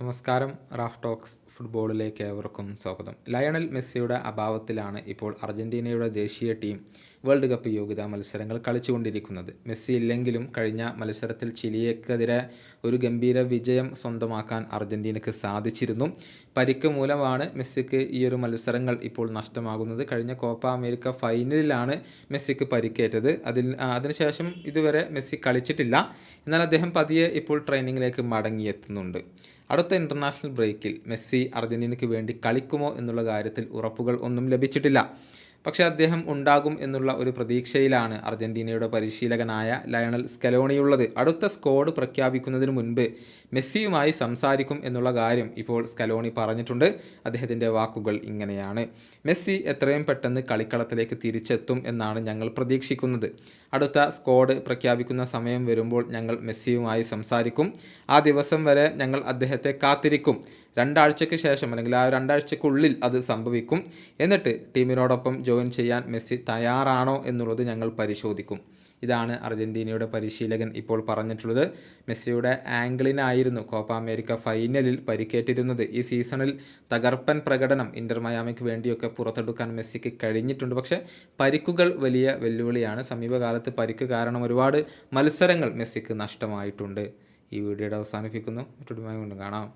നമസ്കാരം Raf talks. ഫുട്ബോളിലേക്ക് ഏവർക്കും സ്വാഗതം. ലയണൽ മെസ്സിയുടെ അഭാവത്തിലാണ് ഇപ്പോൾ അർജന്റീനയുടെ ദേശീയ ടീം വേൾഡ് കപ്പ് യോഗ്യതാ മത്സരങ്ങൾ കളിച്ചുകൊണ്ടിരിക്കുന്നത്. മെസ്സി ഇല്ലെങ്കിലും കഴിഞ്ഞ മത്സരത്തിൽ ചിലിയക്കെതിരെ ഒരു ഗംഭീര വിജയം സ്വന്തമാക്കാൻ അർജന്റീനയ്ക്ക് സാധിച്ചിരുന്നു. പരിക്ക് മൂലമാണ് മെസ്സിക്ക് ഈ ഒരു മത്സരങ്ങൾ ഇപ്പോൾ നഷ്ടമാകുന്നത്. കഴിഞ്ഞ കോപ്പ അമേരിക്ക ഫൈനലിലാണ് മെസ്സിക്ക് പരിക്കേറ്റത്. അതിൽ അതിനുശേഷം ഇതുവരെ മെസ്സി കളിച്ചിട്ടില്ല. എന്നാൽ അദ്ദേഹം പതിയെ ഇപ്പോൾ ട്രെയിനിങ്ങിലേക്ക് മടങ്ങിയെത്തുന്നുണ്ട്. അടുത്ത ഇന്റർനാഷണൽ ബ്രേക്കിൽ മെസ്സി അർജന്റീനയ്ക്ക് വേണ്ടി കളിക്കുമോ എന്നുള്ള കാര്യത്തിൽ ഉറപ്പുകൾ ഒന്നും ലഭിച്ചിട്ടില്ല. പക്ഷേ അദ്ദേഹം ഉണ്ടാകും എന്നുള്ള ഒരു പ്രതീക്ഷയിലാണ് അർജന്റീനയുടെ പരിശീലകനായ ലയണൽ സ്കലോണിയുള്ളത്. അടുത്ത സ്കോഡ് പ്രഖ്യാപിക്കുന്നതിന് മുൻപ് മെസ്സിയുമായി സംസാരിക്കും എന്നുള്ള കാര്യം ഇപ്പോൾ സ്കലോണി പറഞ്ഞിട്ടുണ്ട്. അദ്ദേഹത്തിന്റെ വാക്കുകൾ ഇങ്ങനെയാണ്. മെസ്സി എത്രയും പെട്ടെന്ന് കളിക്കളത്തിലേക്ക് തിരിച്ചെത്തും എന്നാണ് ഞങ്ങൾ പ്രതീക്ഷിക്കുന്നത്. അടുത്ത സ്കോഡ് പ്രഖ്യാപിക്കുന്ന സമയം വരുമ്പോൾ ഞങ്ങൾ മെസ്സിയുമായി സംസാരിക്കും. ആ ദിവസം വരെ ഞങ്ങൾ അദ്ദേഹത്തെ കാത്തിരിക്കും. രണ്ടാഴ്ചയ്ക്ക് ശേഷം അല്ലെങ്കിൽ ആ രണ്ടാഴ്ചക്കുള്ളിൽ അത് സംഭവിക്കും. എന്നിട്ട് ടീമിനോടൊപ്പം ജോയിൻ ചെയ്യാൻ മെസ്സി തയ്യാറാണോ എന്നുള്ളത് ഞങ്ങൾ പരിശോധിക്കും. ഇതാണ് അർജന്റീനയുടെ പരിശീലകൻ ഇപ്പോൾ പറഞ്ഞിട്ടുള്ളത്. മെസ്സിയുടെ ആംഗിളിനായിരുന്നു കോപ്പ അമേരിക്ക ഫൈനലിൽ പരിക്കേറ്റിരുന്നത്. ഈ സീസണിൽ തകർപ്പൻ പ്രകടനം ഇന്റർ മയാമിക്ക് വേണ്ടിയൊക്കെ പുറത്തെടുക്കാൻ മെസ്സിക്ക് കഴിഞ്ഞിട്ടുണ്ട്. പക്ഷേ പരിക്കുകൾ വലിയ വെല്ലുവിളിയാണ്. സമീപകാലത്ത് പരിക്ക് കാരണം ഒരുപാട് മത്സരങ്ങൾ മെസ്സിക്ക് നഷ്ടമായിട്ടുണ്ട്. ഈ വീഡിയോയുടെ അവസാനിപ്പിക്കുന്നു. മറ്റൊരു കൊണ്ട് കാണാം.